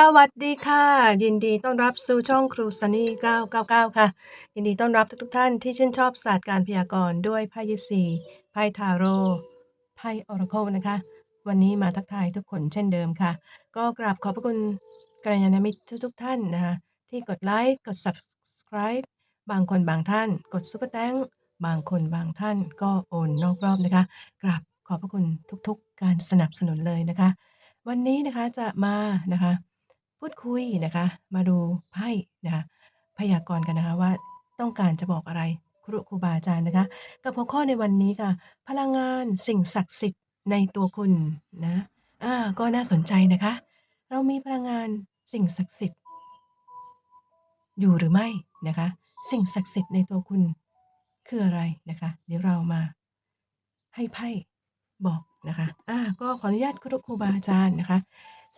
สวัสดีค่ะ ยินดีต้อนรับสู่ช่องครูซันนี่999 ค่ะ ยินดีต้อนรับทุกๆท่านที่ชื่นชอบศาสตร์การพยากรณ์ด้วยไพ่ยิปซีไพ่ทาโร่ไพ่ออราเคิลนะคะ วันนี้มาทักทายทุกคนเช่นเดิมค่ะ ก็กราบขอบพระคุณกัลยาณมิตรทุกๆท่านนะคะ ที่กดไลค์กด subscribe บางคนบางท่าน กดซุปเปอร์แตงบางคนบางท่านก็โอนนอกรอบนะคะ กราบขอบพระคุณทุกๆการสนับสนุนเลยนะคะ วันนี้นะคะจะมานะคะ พูดคุยนะคะ มาดูไพ่นะคะ พยากรณ์กันนะคะว่าต้องการจะบอกอะไรครูครูบาอาจารย์นะคะ กับหัวข้อในวันนี้ค่ะ พลังงานสิ่งศักดิ์สิทธิ์ในตัวคุณนะอ่าก็น่าสนใจนะคะ เรามีพลังงานสิ่งศักดิ์สิทธิ์ อยู่หรือไม่นะคะ สิ่งศักดิ์สิทธิ์ในตัวคุณคืออะไรนะคะ เดี๋ยวเรามา ให้ไพ่บอกนะคะ อ่า ก็ขออนุญาตครูครูบาอาจารย์นะคะ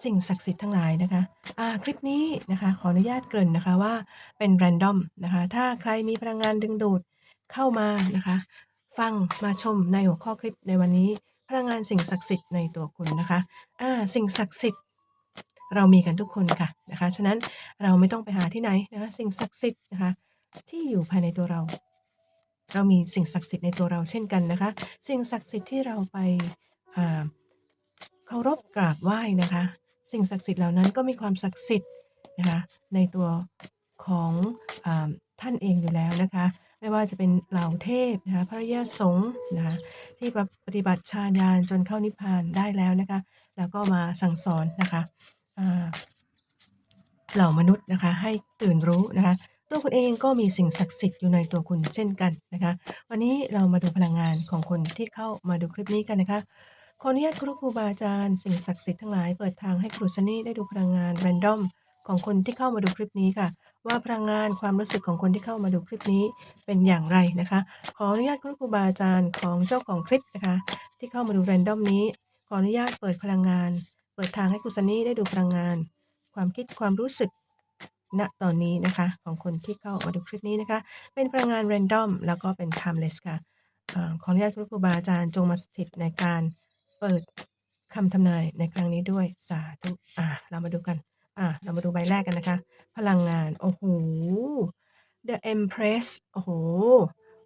สิ่งศักดิ์สิทธิ์ทั้งหลายนะคะอ่าคลิปนี้นะคะขออนุญาตเกริ่นนะคะว่าเป็นแรนดอมนะคะถ้าใครมีพลังงานดึงดูดเข้ามานะคะ ฟังมาชมในหัวข้อคลิปในวันนี้ พลังงานสิ่งศักดิ์สิทธิ์ในตัวคุณนะคะอ่าสิ่งศักดิ์สิทธิ์เรามีกันทุกคนค่ะนะคะฉะนั้นเราไม่ต้องไปหาที่ไหนนะคะสิ่งศักดิ์สิทธิ์นะคะที่อยู่ภายในตัวเรา เรามีสิ่งศักดิ์สิทธิ์ในตัวเราเช่นกันนะคะ สิ่งศักดิ์สิทธิ์ที่เราไปอ่าเคารพกราบไหว้นะคะ สิ่งศักดิ์สิทธิ์เหล่านั้นก็มีความศักดิ์สิทธิ์นะคะในตัวของอท่านเองอยู่แล้วนะคะไม่ว่าจะเป็นเหล่าเทพนะคะพระยาสงฆ์นะคะที่ปฏิบัติฌานญาณจนเข้านิพพานได้แล้วนะคะแล้วก็มาสั่งสอนนะคะเหล่ามนุษย์นะคะให้ตื่นรู้นะคะตัวคุณเองก็มีสิ่งศักดิ์สิทธิ์อยู่ในตัวคุณเช่นกันนะคะ วันนี้เรามาดูพลังงานของคนที่เข้ามาดูคลิปนี้กันนะคะ ขออนุญาตครูครูบาอาจารย์สิ่งศักดิ์สิทธิ์ทั้งหลายเปิดทางให้ครูซันนี่ได้ดูพลังงานแรนดอมของคนที่เข้ามาดูคลิปนี้ค่ะ ว่าพลังงานความรู้สึกของคนที่เข้ามาดูคลิปนี้เป็นอย่างไรนะคะ ขออนุญาตครูครูบาอาจารย์ของเจ้าของคลิปนะคะ ที่เข้ามาดูแรนดอมนี้ ขออนุญาตเปิดพลังงาน เปิดทางให้ครูซันนี่ได้ดูพลังงาน ความคิดความรู้สึกณตอนนี้นะคะ ของคนที่เข้ามาดูคลิปนี้นะคะ เป็นพลังงาน random แล้วก็เป็น timeless ค่ะขออนุญาตครูครูบาอาจารย์จงมาสถิตในการ เปิดคำทำนายในครั้งนี้ด้วยสาธุอ่า เรามาดูกัน อ่า เรามาดูใบแรกกันนะคะ พลังงาน โอ้โห The Empress โอ้โห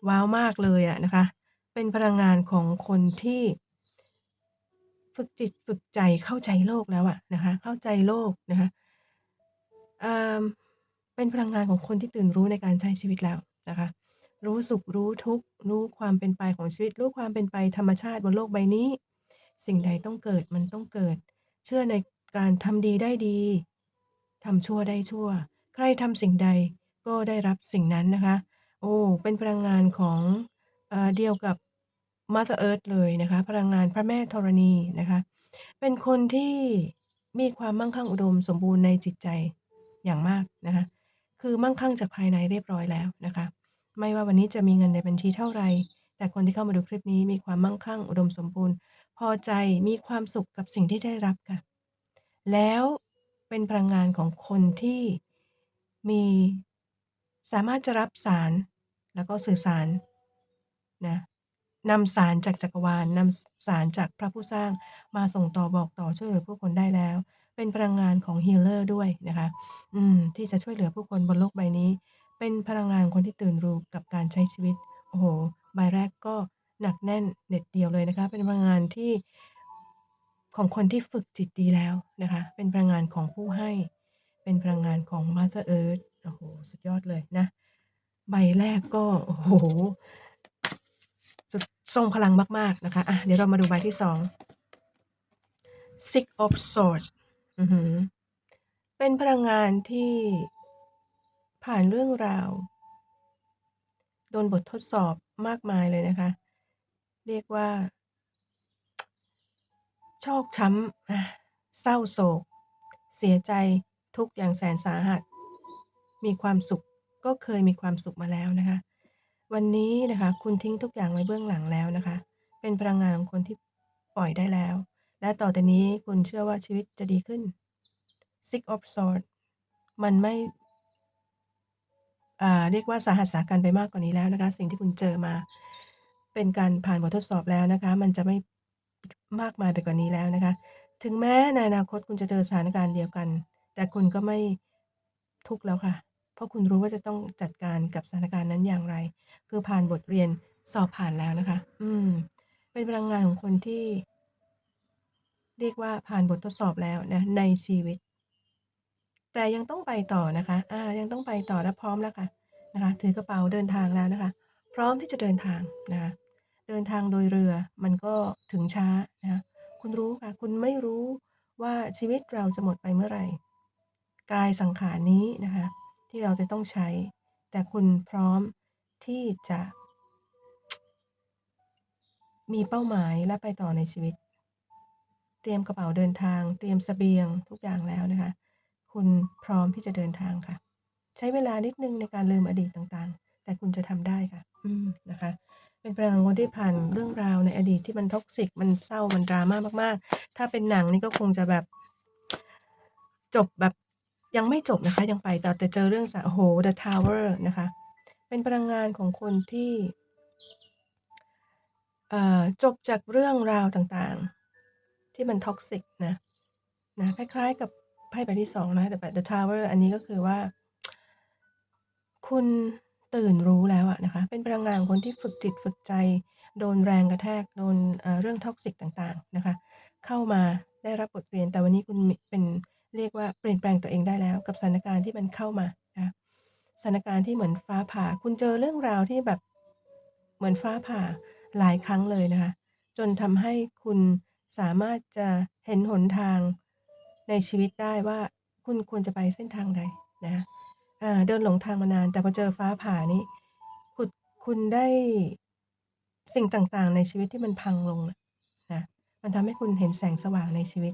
ว้าวมากเลยอะนะคะ เป็นพลังงานของคนที่ฝึกจิตฝึกใจเข้าใจโลกแล้วอะนะคะ เข้าใจโลกนะคะอ่าเป็นพลังงานของคนที่ตื่นรู้ในการใช้ชีวิตแล้วนะคะ รู้สุขรู้ทุกข์รู้ความเป็นไปของชีวิต รู้ความเป็นไปธรรมชาติบนโลกใบนี้ สิ่งใดต้องเกิดมันต้องเกิด เชื่อในการทำดีได้ดีทำชั่วได้ชั่ว ใครทำสิ่งใดก็ได้รับสิ่งนั้นนะคะ โอ้ เป็นพลังงานของเออเดียวกับ Mother Earth เลยนะคะ พลังงานพระแม่ธรณีนะคะ เป็นคนที่มีความมั่งคั่งอุดมสมบูรณ์ในจิตใจอย่างมากนะคะ คือมั่งคั่งจากภายในเรียบร้อยแล้วนะคะ ไม่ว่าวันนี้จะมีเงินในบัญชีเท่าไหร่แต่คนที่เข้ามาดูคลิปนี้มีความมั่งคั่งอุดมสมบูรณ์ อใจมีความสุขกับสิ่งที่ได้รับค่ะ แล้วเป็นพลังงานของคนที่มีสามารถจะรับสารแล้วก็สื่อสารนะนำสารจากจักรวาลนำสารจากพระผู้สร้างมาส่งต่อบอกต่อช่วยเหลือผู้คนได้แล้ว เป็นพลังงานของฮีลเลอร์ด้วยนะคะอืมที่จะช่วยเหลือผู้คนบนโลกใบนี้ เป็นพลังงานคนที่ตื่นรู้กับการใช้ชีวิต โอ้โห ใบแรกก็ หนักแน่นเด็ดเดียวเลยนะคะ เป็นพลังงานที่ของคนที่ฝึกจิตดีแล้วนะคะ เป็นพลังงานของผู้ให้ เป็นพลังงานของ Mother Earth โอ้โฮสุดยอดเลยนะ ใบแรกก็ โอ้โฮสุดทรงพลังมาก ๆ นะคะอ่าเดี๋ยวเรามาดูใบที่2 Six of Swords เป็นพลังงานที่ผ่านเรื่องราว โดนบททดสอบมากมายเลยนะคะ เรียกว่า ชอกช้ำเศร้าโศก เสียใจทุกอย่างแสนสาหัส มีความสุขก็เคยมีความสุขมาแล้วนะคะ วันนี้นะคะ คุณทิ้งทุกอย่างไว้เบื้องหลังแล้วนะคะ เป็นพลังงานของคนที่ปล่อยได้แล้ว และต่อแต่นี้คุณเชื่อว่าชีวิตจะดีขึ้น Six of Swords มันไม่เรียกว่าสาหัสสากันไปมากกว่านี้แล้วนะคะ สิ่งที่คุณเจอมา เป็นการผ่านบททดสอบแล้วนะคะ มันจะไม่มากมายไปกว่านี้แล้วนะคะ ถึงแม้ในอนาคตคุณจะเจอสถานการณ์เดียวกัน แต่คุณก็ไม่ทุกข์แล้วค่ะ เพราะคุณรู้ว่าจะต้องจัดการกับสถานการณ์นั้นอย่างไร คือผ่านบทเรียนสอบผ่านแล้วนะคะ อืม เป็นพลังงานของคนที่ เรียกว่าผ่านบททดสอบแล้วนะในชีวิต แต่ยังต้องไปต่อนะคะ อ่า ยังต้องไปต่อและพร้อมแล้วค่ะ นะคะ ถือกระเป๋าเดินทางแล้วนะคะ พร้อมที่จะเดินทางนะคะ เดินทางโดยเรือมันก็ถึงช้านะคุณรู้ค่ะ คุณไม่รู้ว่าชีวิตเราจะหมดไปเมื่อไหร่ กายสังขารนี้นะคะ ที่เราจะต้องใช้ แต่คุณพร้อมที่จะ มีเป้าหมายและไปต่อในชีวิต เตรียมกระเป๋าเดินทาง เตรียมสเสบียงทุกอย่างแล้วนะคะ คุณพร้อมที่จะเดินทางค่ะ ใช้เวลานิดนึงในการลืมอดีตต่างๆ แต่คุณจะทำได้ค่ะ อืมนะคะ เป็นพลังของคนที่ผ่านเรื่องราวในอดีตที่มัน toxic มันเศร้า มัน drama มาก ๆ ถ้าเป็นหนังนี่ก็คงจะแบบ จบแบบยังไม่จบนะคะ ยังไปต่อแต่เจอเรื่องสะโอ้โฮ The Tower นะคะ เป็นพลังงานของคนที่จบจากเรื่องราวต่างๆ ที่มัน toxic นะนะคล้ายๆ กับไพ่ใบที่2นะแต่แบบ The Tower อันนี้ก็คือว่า คุณ ตื่นรู้แล้วอะนะคะ เป็นพลังงานคนที่ฝึกจิตฝึกใจ โดนแรงกระแทก โดนเเรื่อง toxic ต่างๆนะคะ เข้ามาได้รับบทเรียน แต่วันนี้คุณเป็นเรียกว่าเปลี่ยนแปลงตัวเองได้แล้ว กับสถานการณ์ที่มันเข้ามานะสถานการณ์ที่เหมือนฟ้าผ่า คุณเจอเรื่องราวที่แบบเหมือนฟ้าผ่าหลายครั้งเลยนะคะ จนทำให้คุณสามารถจะเห็นหนทางในชีวิตได้ว่าคุณควรจะไปเส้นทางใดนะะ อ่าเดินหลงทางมานาน แต่พอเจอฟ้าผ่านี่คุณคุณได้สิ่งต่างๆ ในชีวิตที่มันพังลงอะนะมันทำให้คุณเห็นแสงสว่างในชีวิต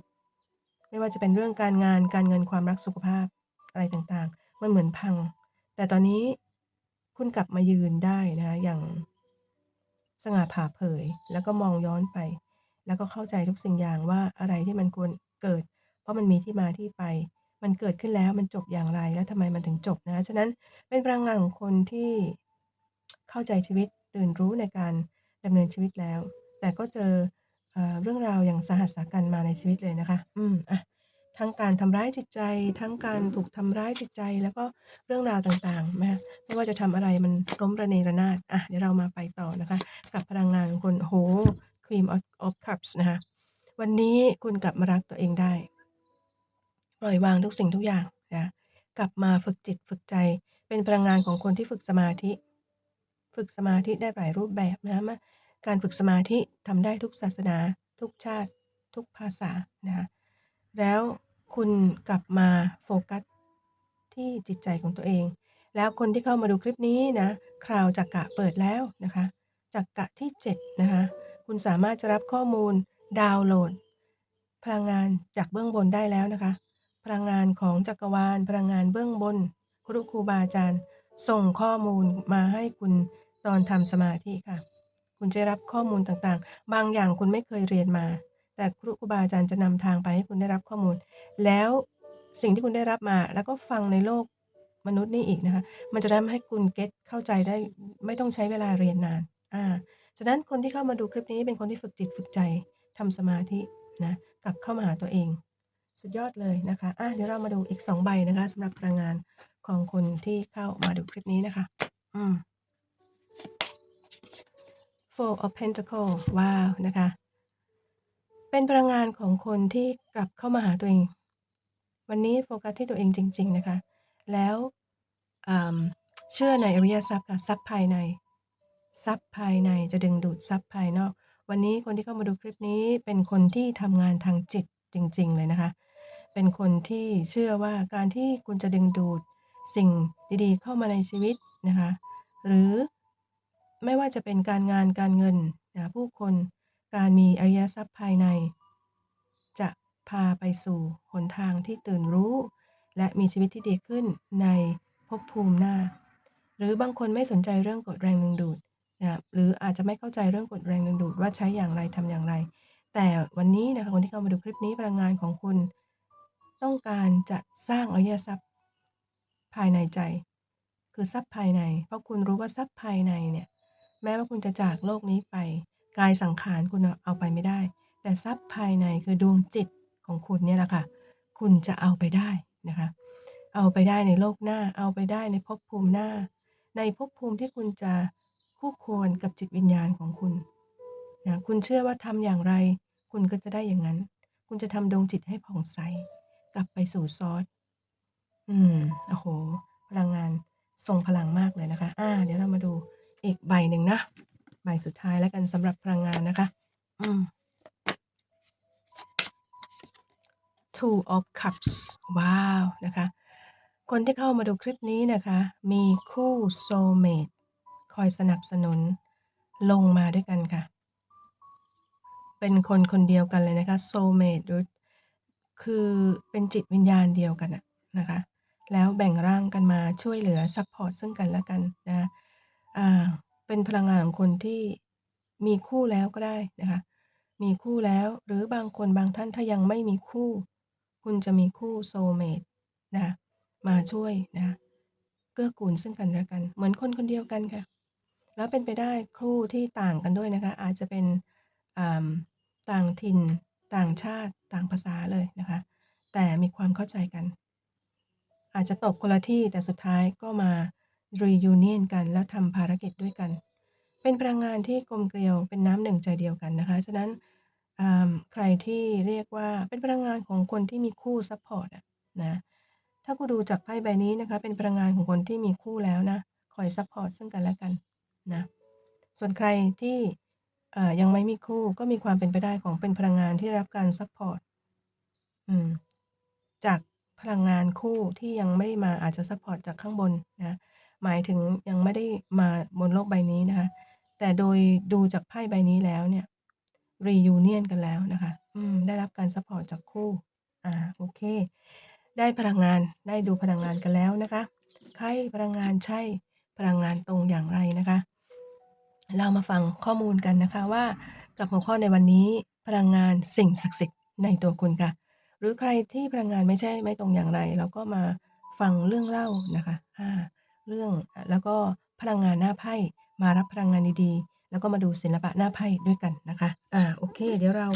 ไม่ว่าจะเป็นเรื่องการงานการเงินความรักสุขภาพอะไรต่างๆ มันเหมือนพัง แต่ตอนนี้คุณกลับมายืนได้นะคะอย่างสง่าผ่าเผย แล้วก็มองย้อนไป แล้วก็เข้าใจทุกสิ่งอย่างว่าอะไรที่มันควรเกิด เพราะมันมีที่มาที่ไป มันเกิดขึ้นแล้วมันจบอย่างไร แล้วทำไมมันถึงจบนะฉะนั้นเป็นพลังงานของคนที่เข้าใจชีวิตตื่นรู้ในการดำเนินชีวิตแล้ว แต่ก็เจอเอเรื่องราวอย่างสาหัสสากันมาในชีวิตเลยนะคะ อืมอะทั้งการทำร้ายจิตใจ ทั้งการถูกทำร้ายจิตใจ แล้วก็เรื่องราวต่างๆนะคะไม่ว่าจะทำอะไรมันล้มระเนระนาดอะเดี๋ยวเรามาไปต่อนะคะ กับพลังงานของคนโอ้โฮ Queen of of Cups นะคะวันนี้คุณกลับมารักตัวเองได้ ปล่อยวางทุกสิ่งทุกอย่างนะกลับมาฝึกจิตฝึกใจ เป็นพลังงานของคนที่ฝึกสมาธิ ฝึกสมาธิได้หลายรูปแบบนะคะมการฝึกสมาธิทำได้ทุกศาสนา ทุกชาติ ทุกภาษานะคะแล้วคุณกลับมาโฟกัสที่จิตใจของตัวเอง แล้วคนที่เข้ามาดูคลิปนี้นะคราวจักระเปิดแล้วนะคะจักระที่7นะคะคุณสามารถจะรับข้อมูลดาวน์โหลด พลังงานจากเบื้องบนได้แล้วนะคะ ลังงานของจักรวาลพลังงานเบื้องบน ครูครูบาอาจารย์ ส่งข้อมูลมาให้คุณตอนทำสมาธิค่ะ คุณจะรับข้อมูลต่างๆ บางอย่างคุณไม่เคยเรียนมา แต่ครูครูบาอาจารย์จะนำทางไปให้คุณได้รับข้อมูล แล้วสิ่งที่คุณได้รับมาแล้วก็ฟังในโลกมนุษย์นี่อีกนะคะ มันจะทำให้คุณเก็ตเข้าใจได้ไม่ต้องใช้เวลาเรียนนาน อ่า ฉะนั้นคนที่เข้ามาดูคลิปนี้เป็นคนที่ฝึกจิตฝึกใจทำสมาธินะ กลับเข้ามาหาตัวเอง สุดยอดเลยนะคะอาเดี๋ยวเรามาดูอีก 2 ใบนะคะสำหรับพลังงานของคนที่เข้ามาดูคลิปนี้นะคะอืม Four of Pentacles ว้าวนะคะ เป็นพลังงานของคนที่กลับเข้ามาหาตัวเอง วันนี้โฟกัสที่ตัวเองจริง ๆ นะคะ แล้วเชื่อในอริยทรัพย์ค่ะทรัพย์ภายในทรัพย์ภายในจะดึงดูดทรัพย์ภายนอก วันนี้คนที่เข้ามาดูคลิปนี้เป็นคนที่ทำงานทางจิตจริง ๆ เลยนะคะ เป็นคนที่เชื่อว่าการที่คุณจะดึงดูดสิ่งดีๆ เข้ามาในชีวิตนะคะ หรือไม่ว่าจะเป็นการงานการเงินนะผู้คนการมีอริยทรัพย์ภายใน จะพาไปสู่หนทางที่ตื่นรู้ และมีชีวิตที่ดีขึ้นในภพภูมิหน้า หรือบางคนไม่สนใจเรื่องกฎแรงดึงดูดนะหรืออาจจะไม่เข้าใจเรื่องกฎแรงดึงดูดว่าใช้อย่างไรทำอย่างไร แต่วันนี้นะคะคนที่เข้ามาดูคลิปนี้พลังงานของคุณ ต้องการจะสร้างอริยทรัพย์ ภายในใจ คือทรัพย์ภายใน เพราะคุณรู้ว่าทรัพย์ภายในเนี่ย แม้ว่าคุณจะจากโลกนี้ไปกายสังขารคุณเอาไปไม่ได้ แต่ทรัพย์ภายในคือดวงจิตของคุณเนี่ยแหละค่ะ คุณจะเอาไปได้นะคะ เอาไปได้ในโลกหน้า เอาไปได้ในภพภูมิหน้า ในภพภูมิที่คุณจะคู่ควรกับจิตวิญญาณของคุณนะคุณเชื่อว่าทำอย่างไร คุณก็จะได้อย่างนั้น คุณจะทำดวงจิตให้ผ่องใส กลับไปสู่ซอส อืม โอ้โห พลังงานทรงพลังมากเลยนะคะ อ่า เดี๋ยวเรามาดูอีกใบหนึ่งนะ ใบสุดท้ายแล้วกันสำหรับพลังงานนะคะ อืม Two of Cups ว้าว นะคะ คนที่เข้ามาดูคลิปนี้นะคะ มีคู่ soulmate คอยสนับสนุนลงมาด้วยกันค่ะ เป็นคนคนเดียวกันเลยนะคะ soulmate หรือ คือเป็นจิตวิญญาณเดียวกันอะนะคะ แล้วแบ่งร่างกันมาช่วยเหลือซัพพอร์ตซึ่งกันและกันนะะอ่าเป็นพลังงานของคนที่มีคู่แล้วก็ได้นะคะ มีคู่แล้วหรือบางคนบางท่านถ้ายังไม่มีคู่ คุณจะมีคู่ soulmate นะมาช่วยนะคะเกื้อกูลซึ่งกันและกัน เหมือนคนคนเดียวกันค่ะ แล้วเป็นไปได้คู่ที่ต่างกันด้วยนะคะ อาจจะเป็นอ่าต่างถิ่น ต่างชาติต่างภาษาเลยนะคะ แต่มีความเข้าใจกัน อาจจะตกคนละที่แต่สุดท้ายก็มา reunion กันแล้วทำภารกิจด้วยกัน เป็นพลังงานที่กลมเกลียวเป็นน้ำหนึ่งใจเดียวกันนะคะ ฉะนั้นใครที่เรียกว่าเป็นพลังงานของคนที่มีคู่ซัพพอร์ตนะถ้ากูดูจากไพ่ใบนี้นะคะ เป็นพลังงานของคนที่มีคู่แล้วนะคอยซัพพอร์ตซึ่งกันและกันนะส่วนใครที่ อ่อยังไม่มีคู่ ก็มีความเป็นไปได้ของเป็นพลังงานที่รับการซัพพอร์ต อืม จากพลังงานคู่ที่ยังไม่ได้มา อาจจะซัพพอร์ตจากข้างบนนะ หมายถึงยังไม่ได้มาบนโลกใบนี้นะคะ แต่โดยดูจากไพ่ใบนี้แล้วเนี่ย reunion กันแล้วนะคะ อืม ได้รับการซัพพอร์ตจากคู่ อ่า โอเค ได้พลังงาน ได้ดูพลังงานกันแล้วนะคะ ใครพลังงานใช่ พลังงานตรงอย่างไรนะคะ เรามาฟังข้อมูลกันนะคะว่า กับหัวข้อในวันนี้พลังงานสิ่งศักดิ์สิทธิ์ในตัวคุณค่ะ หรือใครที่พลังงานไม่ใช่ไม่ตรงอย่างไร เราก็มาฟังเรื่องเล่านะคะอ่าเรื่องแล้วก็พลังงานหน้าไพ่มารับพลังงานดีๆ แล้วก็มาดูศิลปะหน้าไพ่ด้วยกันนะคะอ่าโอเค เดี๋ยวเรา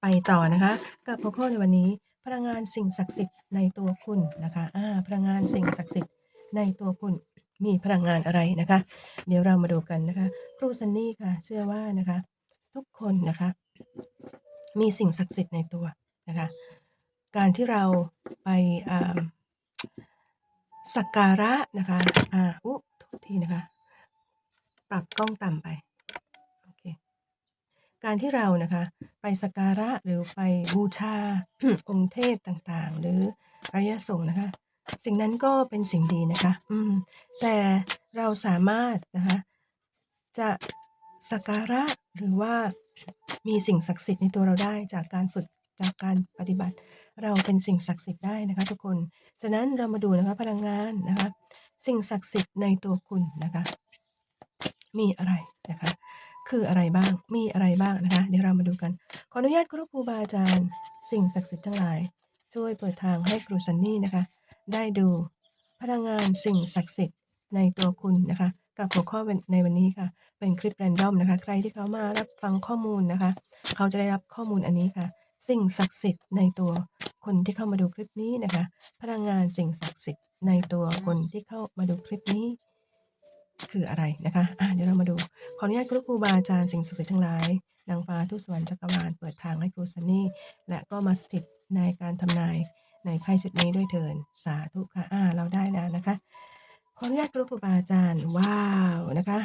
ไปต่อนะคะ กับหัวข้อในวันนี้ พลังงานสิ่งศักดิ์สิทธิ์ในตัวคุณนะคะอ่าพลังงานสิ่งศักดิ์สิทธิ์ในตัวคุณ มีพลังงานอะไรนะคะ เดี๋ยวเรามาดูกันนะคะ ครูซันนี่ค่ะ เชื่อว่านะคะ ทุกคนนะคะ มีสิ่งศักดิ์สิทธิ์ในตัวนะคะ การที่เราไปอ่าสักการะนะคะอ่าอุ๊โทษทีนะคะ ปรับกล้องต่ำไปโอเคการที่เรานะคะไปสักการะหรือไปบูชาองค์เทพต่างๆ หรืออริยสงฆ์นะคะ สิ่งนั้นก็เป็นสิ่งดีนะคะ อืม แต่เราสามารถนะคะ จะสักการะหรือว่ามีสิ่งศักดิ์สิทธิ์ในตัวเราได้จากการฝึกจากการปฏิบัติ เราเป็นสิ่งศักดิ์สิทธิ์ได้นะคะ ทุกคน ฉะนั้นเรามาดูนะคะพลังงานนะคะ สิ่งศักดิ์สิทธิ์ในตัวคุณนะคะ มีอะไรนะคะ คืออะไรบ้างมีอะไรบ้างนะคะ เดี๋ยวเรามาดูกัน ขออนุญาตครูครูบาอาจารย์ สิ่งศักดิ์สิทธิ์ทั้งหลาย ช่วยเปิดทางให้ครูซันนี่นะคะ ได้ดูพลังงานสิ่งศักดิ์สิทธิ์ในตัวคุณนะคะ กับหัวข้อในวันนี้ค่ะ เป็นคลิปแรนดอมนะคะ ใครที่เขามารับฟังข้อมูลนะคะ เขาจะได้รับข้อมูลอันนี้ค่ะ สิ่งศักดิ์สิทธิ์ในตัวคนที่เข้ามาดูคลิปนี้นะคะ พลังงานสิ่งศักดิ์สิทธิ์ในตัวคนที่เข้ามาดูคลิปนี้ คืออะไรนะคะะเดี๋ยวเรามาดูขออนุญาตครูครูบาอาจารย์สิ่งศักดิ์สิทธิ์ทั้งหลายนางฟ้าทุตสวรรค์จักรวาลเปิดทางให้ครูซันนี่และก็มาสถิตในการทำนาย ในไพ่ชุดนี้ด้วยเถินสาธุค่ะอ่าเราได้แล้วนะคะ ขออนุญาตครูครูบาอาจารย์ ว้าวนะคะ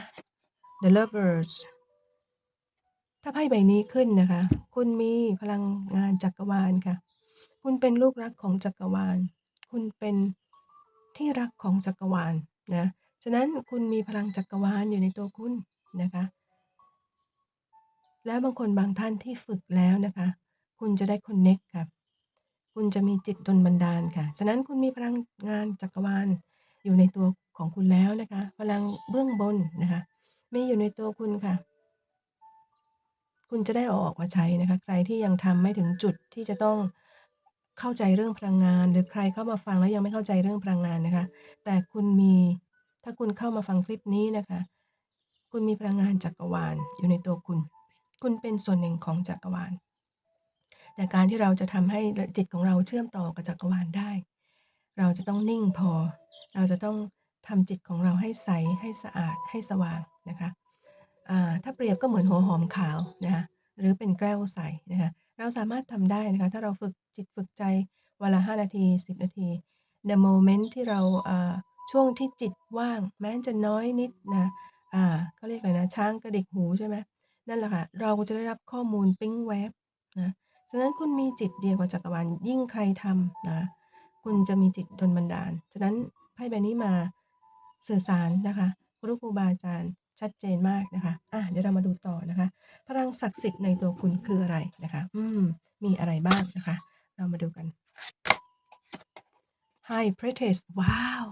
The Lovers ถ้าไพ่ใบนี้ขึ้นนะคะ คุณมีพลังงานจักรวาลค่ะ คุณเป็นลูกรักของจักรวาล คุณเป็นที่รักของจักรวาลนะ ฉะนั้นคุณมีพลังจักรวาลอยู่ในตัวคุณนะคะ แล้วบางคนบางท่านที่ฝึกแล้วนะคะ คุณจะได้คอนเน็กค่ะ คุณจะมีจิตดลบันดาลค่ะ ฉะนั้นคุณมีพลังงานจักรวาล อยู่ในตัวของคุณแล้วนะคะ พลังเบื้องบนนะคะ มีอยู่ในตัวคุณค่ะ คุณจะได้เอาออกมาใช้นะคะ ใครที่ยังทำไม่ถึงจุดที่จะต้องเข้าใจเรื่องพลังงาน หรือใครเข้ามาฟังแล้วยังไม่เข้าใจเรื่องพลังงานนะคะ แต่คุณมีถ้าคุณเข้ามาฟังคลิปนี้นะคะ คุณมีพลังงานจักรวาลอยู่ในตัวคุณ คุณเป็นส่วนหนึ่งของจักรวาล แต่การที่เราจะทำให้จิตของเราเชื่อมต่อกับจักรวาลได้ เราจะต้องนิ่งพอ เราจะต้องทำจิตของเราให้ใส ให้สะอาด ให้สว่างนะคะถ้าเปรียบก็เหมือนหัวหอมขาวนะคะหรือเป็นแก้วใสนะคะเราสามารถทำได้นะคะ ถ้าเราฝึกจิตฝึกใจวันละ 5 นาที 10 นาที The moment ที่เราช่วงที่จิตว่าง แม้จะน้อยนิดนะเขาเรียกอะไรนะ ช้างกระดิกหูใช่ไหมนั่นแหละค่ะ เราจะได้รับข้อมูลปิ๊งแวบนะ ฉะนั้นคุณมีจิตเดียวกับจักรวาลยิ่งใครทำนะ คุณจะมีจิตดลบันดาล ฉะนั้นไพ่ใบนี้มาสื่อสารนะคะครูครูบาอาจารย์ชัดเจนมากนะคะอ่าเดี๋ยวเรามาดูต่อนะคะ พลังศักดิ์สิทธิ์ในตัวคุณคืออะไรนะคะ อืม มีอะไรบ้างนะคะ เรามาดูกัน High Priestess ว้าว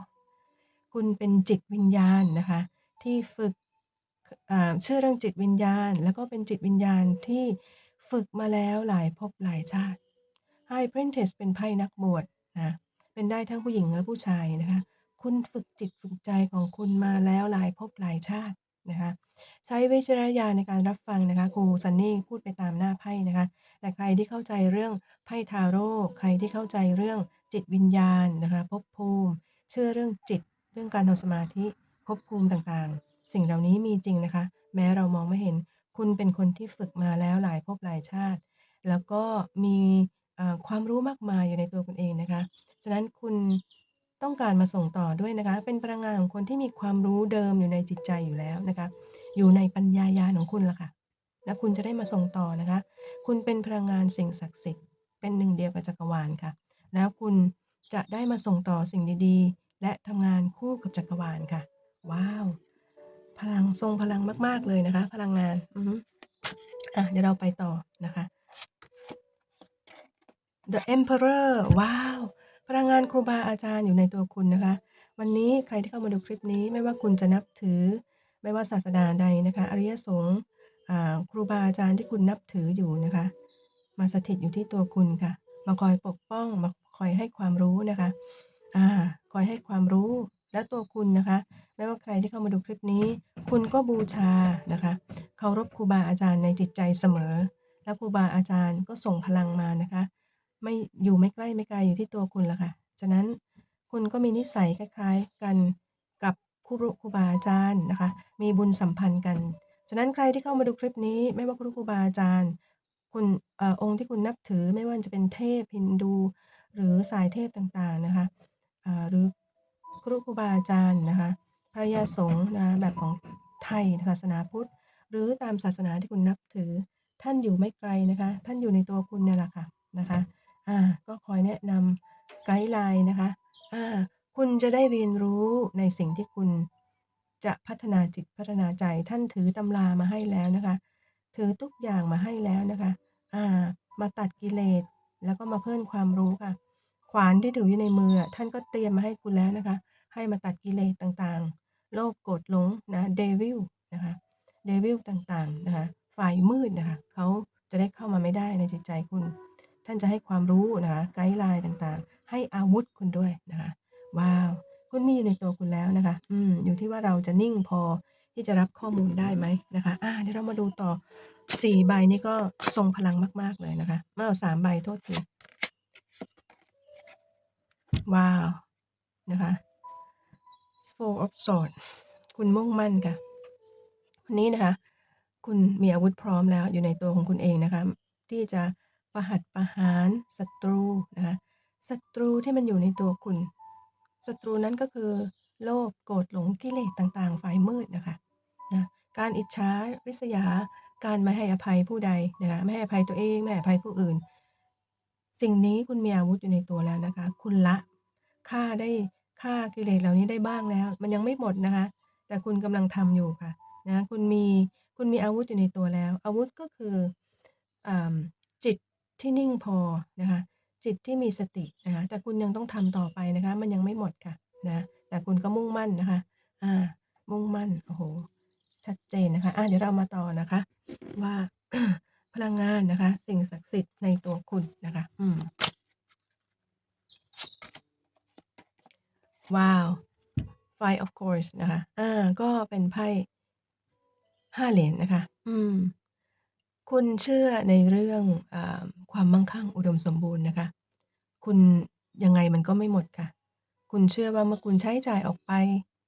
คุณเป็นจิตวิญญาณนะคะ ที่ฝึกอ่าเชื่อเรื่องจิตวิญญาณ แล้วก็เป็นจิตวิญญาณที่ ฝึกมาแล้วหลายภพหลายชาติ High Priestess เป็นไพ่นักบวชนะเป็นได้ทั้งผู้หญิงและผู้ชายนะคะ คุณฝึกจิตฝึกใจของคุณมาแล้วหลายภพหลายชาตินะคะ ใช้วิจารณญาในการรับฟังนะคะครูซันนี่พูดไปตามหน้าไพ่นะคะ แต่ใครที่เข้าใจเรื่องไพ่ทาโร่ใครที่เข้าใจเรื่องจิตวิญญาณนะคะภพภูมิ เชื่อเรื่องจิต เรื่องการทำสมาธิภพภูมิต่างๆ สิ่งเหล่านี้มีจริงนะคะ แม้เรามองไม่เห็น คุณเป็นคนที่ฝึกมาแล้วหลายภพหลายชาติ แล้วก็มี อ่า ความรู้มากมายอยู่ในตัวคุณเองนะคะ ฉะนั้นคุณต้องการมาส่งต่อด้วยนะคะ เป็นพลังงานของคนที่มีความรู้เดิมอยู่ในจิตใจอยู่แล้วนะคะ อยู่ในปัญญาญาณของคุณล่ะค่ะ แล้วคุณจะได้มาส่งต่อนะคะ คุณเป็นพลังงานสิ่งศักดิ์สิทธิ์ เป็นหนึ่งเดียวกับจักรวาลค่ะ แล้วคุณจะได้มาส่งต่อสิ่งดี ๆ และทำงานคู่กับจักรวาลค่ะ ว้าว พลังทรงพลังมาก ๆ เลยนะคะ พลังงานอือฮึอ่าเดี๋ยวเราไปต่อนะคะ The Emperor ว้าว พลังงานครูบาอาจารย์อยู่ในตัวคุณนะคะ วันนี้ใครที่เข้ามาดูคลิปนี้ไม่ว่าคุณจะนับถือ ไม่ว่าศาสนาใดนะคะ อริยสงฆ์ครูบาอาจารย์ที่คุณนับถืออยู่นะคะ มาสถิตอยู่ที่ตัวคุณค่ะ มาคอยปกป้อง มาคอยให้ความรู้นะคะ อ่า คอยให้ความรู้ และตัวคุณนะคะ ไม่ว่าใครที่เข้ามาดูคลิปนี้ คุณก็บูชานะคะเคารพครูบาอาจารย์ในจิตใจเสมอ แล้วครูบาอาจารย์ก็ส่งพลังมานะคะ ไม่อยู่ไม่ใกล้ไม่ไกลอยู่ที่ตัวคุณละค่ะ ฉะนั้นคุณก็มีนิสัยคล้าย ๆ กันกับครูครูบาอาจารย์นะคะ มีบุญสัมพันธ์กัน ฉะนั้นใครที่เข้ามาดูคลิปนี้ ไม่ว่าครูครูบาอาจารย์ คุณอองค์ที่คุณนับถือไม่ว่าจะเป็นเทพฮินดู หรือสายเทพต่างๆนะคะหรือ ครูครูบาอาจารย์นะคะพระอริยสงฆ์นะคะแบบของไทยศาสนาพุทธ หรือตามศาสนาที่คุณนับถือ ท่านอยู่ไม่ไกลนะคะ ท่านอยู่ในตัวคุณเนี่ยแหละค่ะนะคะอ่าก็คอยแนะนำไกด์ไลน์นะคะอ่าคุณจะได้เรียนรู้ในสิ่งที่คุณจะพัฒนาจิตพัฒนาใจ ท่านถือตำรามาให้แล้วนะคะ ถือทุกอย่างมาให้แล้วนะคะอ่ามาตัดกิเลสแล้วก็มาเพิ่มความรู้ค่ะ ขวานที่ถืออยู่ในมือท่านก็เตรียมมาให้คุณแล้วนะคะ ให้มาตัดกิเลสต่างๆ โลภโกรธหลงนะ Devil นะคะ Devil ต่างๆนะคะฝ่ายมืดนะคะเขาจะได้เข้ามาไม่ได้ในจิตใจคุณ ท่านจะให้ความรู้นะคะไกด์ไลน์ต่างๆ ให้อาวุธคุณด้วยนะคะว้าว คุณมีอยู่ในตัวคุณแล้วนะคะอืมอยู่ที่ว่าเราจะนิ่งพอที่จะรับข้อมูลได้ไหมนะคะอาเดี๋ยวเรามาดูต่อ4ใบนี้ก็ทรงพลังมาก ๆ เลยนะคะมาเอ้าว3ใบโทษทีว้าวนะคะ Four of Swords คุณมุ่งมั่นค่ะ วันนี้นะคะ คุณมีอาวุธพร้อมแล้วอยู่ในตัวของคุณเองนะคะ ที่จะประหัตประหารศัตรูนะคะศัตรูที่มันอยู่ในตัวคุณศัตรูนั้นก็คือ โลภโกรธหลงกิเลสต่างๆ ฝ่ายมืดนะคะนะการอิจฉาริษยา การไม่ให้อภัยผู้ใดนะคะไม่ให้อภัยตัวเองไม่ให้อภัยผู้อื่น สิ่งนี้คุณมีอาวุธอยู่ในตัวแล้วนะคะ คุณละฆ่าได้ ฆ่ากิเลสเหล่านี้ได้บ้างแล้ว มันยังไม่หมดนะคะ แต่คุณกำลังทำอยู่ค่ะนะคุณมีคุณมีอาวุธอยู่ในตัวแล้ว อาวุธก็คืออจิตที่นิ่งพอนะคะ จิตที่มีสตินะคะแต่คุณยังต้องทำต่อไปนะคะ มันยังไม่หมดค่ะนะแต่คุณก็มุ่งมั่นนะคะอามุ่งมั่นโอ้โฮชัดเจนนะคะอ่าเดี๋ยวเรามาต่อนะคะ ว่าพลังงานนะคะ สิ่งศักดิ์สิทธิ์ในตัวคุณนะคะ อืม ว้าว Five of Course นะคะ อ่า ก็เป็นไพ่5เหรียญนะคะ อืม คุณเชื่อในเรื่องอ่าความมั่งคั่งอุดมสมบูรณ์นะคะ คุณยังไงมันก็ไม่หมดค่ะ คุณเชื่อว่าเมื่อคุณใช้จ่ายออกไป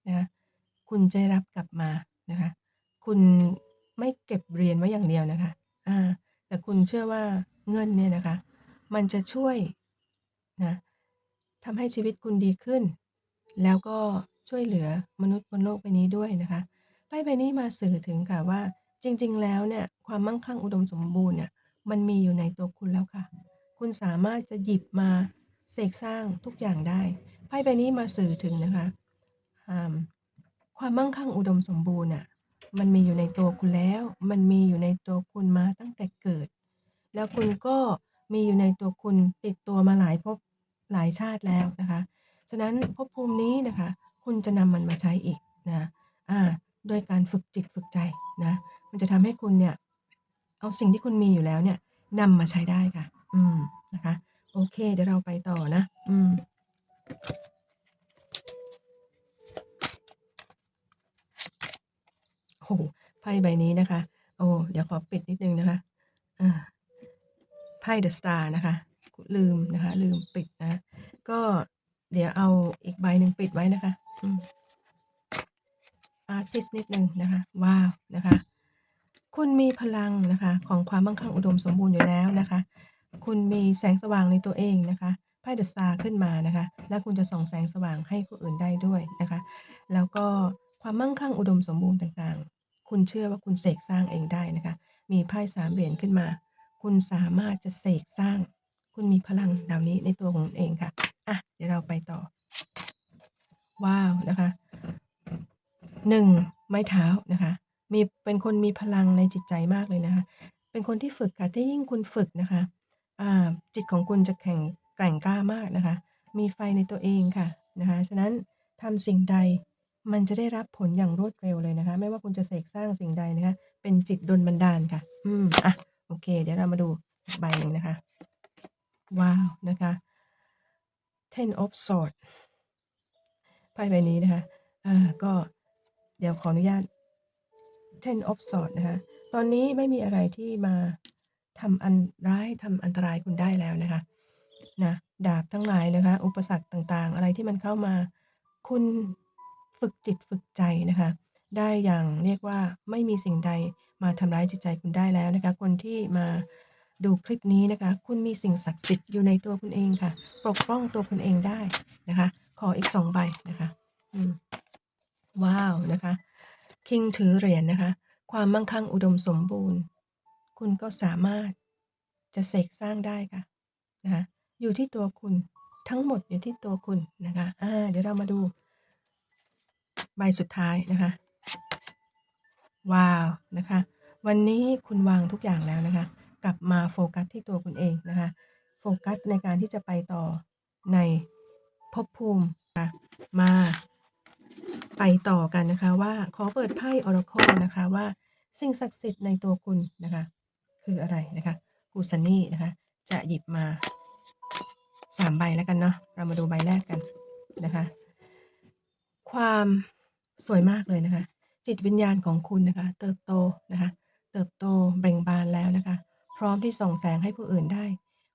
นะคะคุณจะรับกลับมานะคะ คุณไม่เก็บเรียญไว้อย่างเดียวนะคะ อ่า แต่คุณเชื่อว่าเงินเนี่ยนะคะ มันจะช่วยนะทำให้ชีวิตคุณดีขึ้น แล้วก็ช่วยเหลือมนุษย์บนโลกใบนี้ด้วยนะคะไพ่ใบนี้มาสื่อถึงค่ะว่า จริง ๆ แล้วเนี่ยความมั่งคั่งอุดมสมบูรณ์เนี่ยมันมีอยู่ในตัวคุณแล้วค่ะ คุณสามารถจะหยิบมาเสกสร้างทุกอย่างได้ไพ่ใบนี้มาสื่อถึงนะคะความมั่งคั่งอุดมสมบูรณ์น่ะมันมีอยู่ในตัวคุณแล้ว มันมีอยู่ในตัวคุณมาตั้งแต่เกิด แล้วคุณก็มีอยู่ในตัวคุณติดตัวมาหลายภพหลายชาติแล้วนะคะ ฉะนั้นภพภูมินี้นะคะ คุณจะนำมันมาใช้อีกนะอาด้วยการฝึกจิตฝึกใจนะ มันจะทำให้คุณเนี่ย เอาสิ่งที่คุณมีอยู่แล้วเนี่ยนำมาใช้ได้ค่ะ อืมนะคะ โอเค เดี๋ยวเราไปต่อนะ อืมโอ้โฮไพ่ใบนี้นะคะ โอ้เดี๋ยวขอปิดนิดนึงนะคะไพ่ The Star นะคะ ลืมนะคะ ลืมปิดนะ ก็ เดี๋ยวเอาอีกใบหนึ่งปิดไว้นะคะอืม Artist นิดหนึ่งนะคะ ว้าว นะคะ คุณมีพลังนะคะ ของความมั่งคั่งอุดมสมบูรณ์อยู่แล้วนะคะ คุณมีแสงสว่างในตัวเองนะคะไพ่ The Star ขึ้นมานะคะ และคุณจะส่องแสงสว่างให้ผู้อื่นได้ด้วยนะคะ แล้วก็ความมั่งคั่งอุดมสมบูรณ์ต่างๆ คุณเชื่อว่าคุณเสกสร้างเองได้นะคะ มีไพ่3เหรียญขึ้นมา คุณสามารถจะเสกสร้าง คุณมีพลังเหล่านี้ในตัวของเองค่ะ อะ เดี๋ยวเราไปต่อ ว้าวนะคะ1ไม้เท้านะคะ มีเป็นคนมีพลังในจิตใจมากเลยนะคะ เป็นคนที่ฝึกค่ะที่ยิ่งคุณฝึกนะคะอ่าจิตของคุณจะแข็งแกร่งกล้ามากนะคะ มีไฟในตัวเองค่ะนะคะฉะนั้นทำสิ่งใดมันจะได้รับผลอย่างรวดเร็วเลยนะคะ ไม่ว่าคุณจะเสกสร้างสิ่งใดนะคะ เป็นจิตดลบันดาลค่ะ อืมอะโอเค เดี๋ยวเรามาดูใบหนึ่งนะคะ ว้าวนะคะ Ten of Swords ไพ่ใบนี้นะคะอ่าก็เดี๋ยวขออนุญาต Ten of Swords นะคะตอนนี้ไม่มีอะไรที่มาทำอันร้ายทำอันตรายคุณได้แล้วนะคะนะดาบทั้งหลายนะคะ อุปสรรคต่างๆ อะไรที่มันเข้ามา คุณฝึกจิตฝึกใจนะคะ ได้อย่างเรียกว่าไม่มีสิ่งใดมาทำร้ายจิตใจคุณได้แล้วนะคะ คนที่มา ดูคลิปนี้นะคะ คุณมีสิ่งศักดิ์สิทธิ์อยู่ในตัวคุณเองค่ะ ปกป้องตัวคุณเองได้นะคะ ขออีก2ใบนะคะว้าวนะคะ King ถือเหรียญนะคะ ความมั่งคั่งอุดมสมบูรณ์ คุณก็สามารถจะเสกสร้างได้ค่ะนะคะอยู่ที่ตัวคุณทั้งหมดอยู่ที่ตัวคุณนะคะอาเดี๋ยวเรามาดู ใบสุดท้ายนะคะ ว้าวนะคะ วันนี้คุณวางทุกอย่างแล้วนะคะ กลับมาโฟกัสที่ตัวคุณเองนะคะ โฟกัสในการที่จะไปต่อในภพภูมิค่ะมาไปต่อกันนะคะว่าขอเปิดไพ่ Oracle นะคะว่าสิ่งศักดิ์สิทธิ์ในตัวคุณนะคะ คืออะไรนะคะครูซันนี่นะคะ จะหยิบมา3ใบแล้วกันเนาะเรามาดูใบแรกกันนะคะ ความสวยมากเลยนะคะ จิตวิญญาณของคุณนะคะ เติบโตนะคะ เติบโตเบ่งบานแล้วนะคะ พร้อมที่ส่องแสงให้ผู้อื่นได้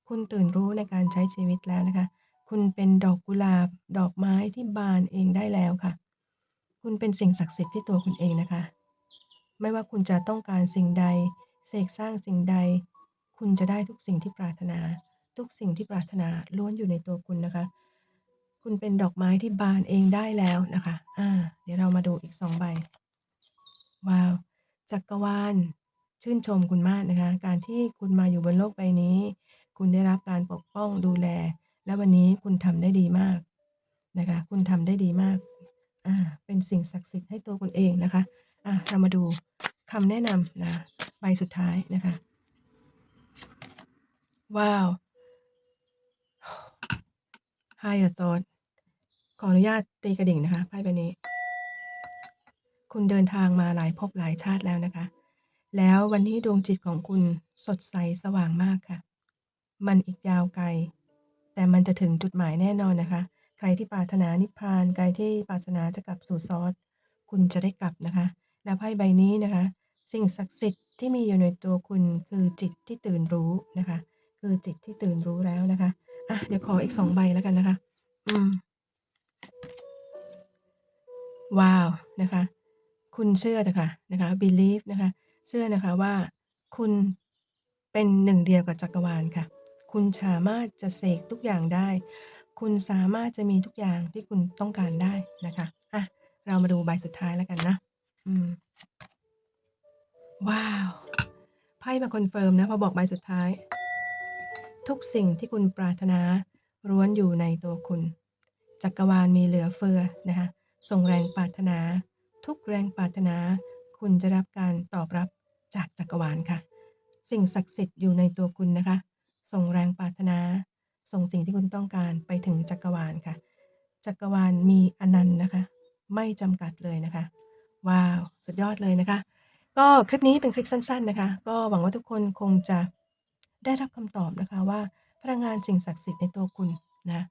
คุณตื่นรู้ในการใช้ชีวิตแล้วนะคะ คุณเป็นดอกกุหลาบ ดอกไม้ที่บานเองได้แล้วค่ะ คุณเป็นสิ่งศักดิ์สิทธิ์ที่ตัวคุณเองนะคะ ไม่ว่าคุณจะต้องการสิ่งใด เสกสร้างสิ่งใด คุณจะได้ทุกสิ่งที่ปรารถนา ทุกสิ่งที่ปรารถนาล้วนอยู่ในตัวคุณนะคะ คุณเป็นดอกไม้ที่บานเองได้แล้วนะคะ อ่า เดี๋ยวเรามาดูอีก2ใบ ว้าว จักรวาล ชื่นชมคุณมากนะคะ การที่คุณมาอยู่บนโลกใบนี้ คุณได้รับการปกป้องดูแล และวันนี้คุณทำได้ดีมากนะคะ คุณทำได้ดีมากอ่าเป็นสิ่งศักดิ์สิทธิ์ให้ตัวคุณเองนะคะอ่าเรามาดูคำแนะนำนะใบสุดท้ายนะคะ ว้าว Higher Thought ขออนุญาตตีกระดิ่งนะคะไพ่ใบนี้ คุณเดินทางมาหลายภพหลายชาติแล้วนะคะ แล้ววันนี้ดวงจิตของคุณสดใสสว่างมากค่ะ มันอีกยาวไกล แต่มันจะถึงจุดหมายแน่นอนนะคะ ใครที่ปรารถนานิพพาน ใครที่ปรารถนาจะกลับสู่ซอร์สคุณจะได้กลับนะคะ แล้วไพ่ใบนี้นะคะ สิ่งศักดิ์สิทธิ์ที่มีอยู่ในตัวคุณคือจิตที่ตื่นรู้นะคะ คือจิตที่ตื่นรู้แล้วนะคะ อะ เดี๋ยวขออีก2ใบแล้วกันนะคะ อืม ว้าว นะคะ คุณเชื่อเถอะค่ะนะคะ believe นะคะ เชื่อนะคะว่า คุณเป็นหนึ่งเดียวกับจักรวาลค่ะ คุณสามารถจะเสกทุกอย่างได้ คุณสามารถจะมีทุกอย่างที่คุณต้องการได้นะคะอะเรามาดูใบสุดท้ายแล้วกันนะ อืม ว้าว ไพ่มาคอนเฟิร์มนะพอบอกใบสุดท้าย ทุกสิ่งที่คุณปรารถนาล้วนอยู่ในตัวคุณ จักรวาลมีเหลือเฟือนะคะ ส่งแรงปรารถนา ทุกแรงปรารถนา คุณจะรับการตอบรับ จากจักรวาลค่ะ สิ่งศักดิ์สิทธิ์อยู่ในตัวคุณนะคะ ส่งแรงปรารถนา ส่งสิ่งที่คุณต้องการไปถึงจักรวาลค่ะ จักรวาลมีอนันต์นะคะ ไม่จำกัดเลยนะคะ ว้าว สุดยอดเลยนะคะ ก็คลิปนี้เป็นคลิปสั้น ๆนะคะ ก็หวังว่าทุกคนคงจะได้รับคำตอบนะคะว่าพลังงานสิ่งศักดิ์สิทธิ์ในตัวคุณนะ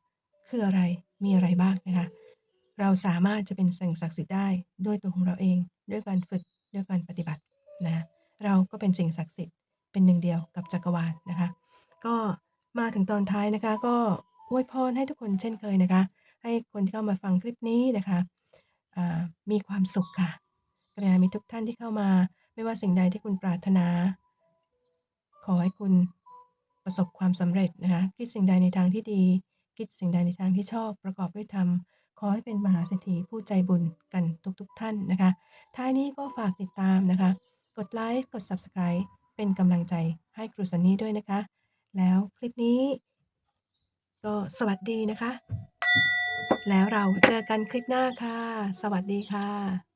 คืออะไรมีอะไรบ้างนะคะ เราสามารถจะเป็นสิ่งศักดิ์สิทธิ์ได้ด้วยตัวของเราเอง ด้วยการฝึกด้วยการปฏิบัตินะะ เราก็เป็นสิ่งศักดิ์สิทธิ์เป็นหนึ่งเดียวกับจักรวาลนะคะ ก็มาถึงตอนท้ายนะคะ ก็อวยพรให้ทุกคนเช่นเคยนะคะ ให้คนที่เข้ามาฟังคลิปนี้นะคะมีความสุขค่ะกรุณามีทุกท่านที่เข้ามา ไม่ว่าสิ่งใดที่คุณปรารถนา ขอให้คุณประสบความสำเร็จนะคะคิดสิ่งใดในทางที่ดี คิดสิ่งใดในทางที่ชอบประกอบด้วยธรรมขอให้เป็นมหาเศรษฐีผู้ใจบุญกันทุกๆท่านนะคะ ท้ายนี้ก็ฝากติดตามนะคะ กดไลค์กด Subscribe เป็นกำลังใจให้ครูซันนี่ด้วยนะคะ แล้วคลิปนี้ ก็สวัสดีนะคะ แล้วเราเจอกันคลิปหน้าค่ะ สวัสดีค่ะ